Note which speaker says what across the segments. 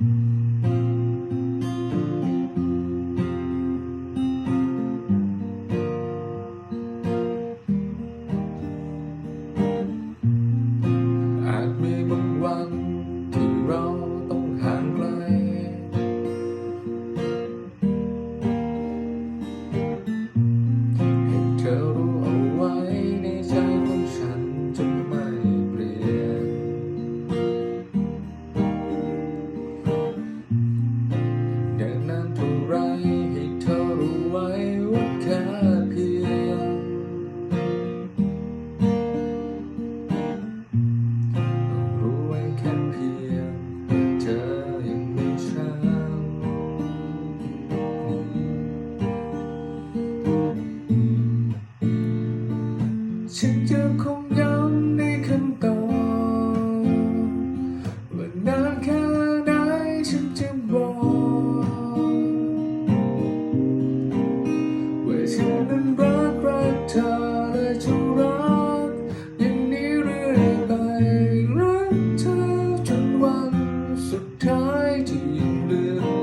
Speaker 1: Mm-hmm. ฉันจะคงย้ำในขั้นตอนว่านานแค่ไหนฉันจะบอกว่าฉันนั้นรักรักเธอและจะรักอย่างนี้เรื่อยไปรักเธอจนวันสุดท้ายที่ยังเหลือ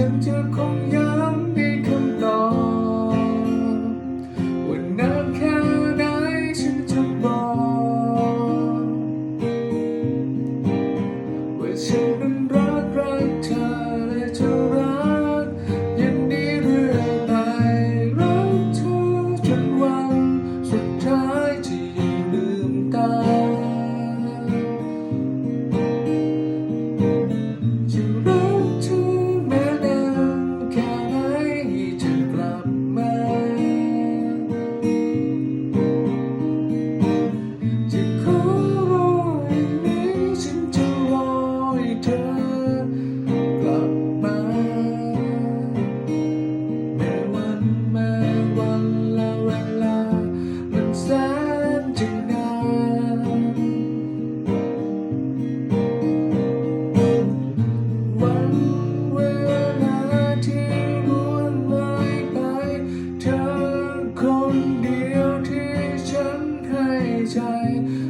Speaker 1: ฉันจะคงย้ำดีก ใจ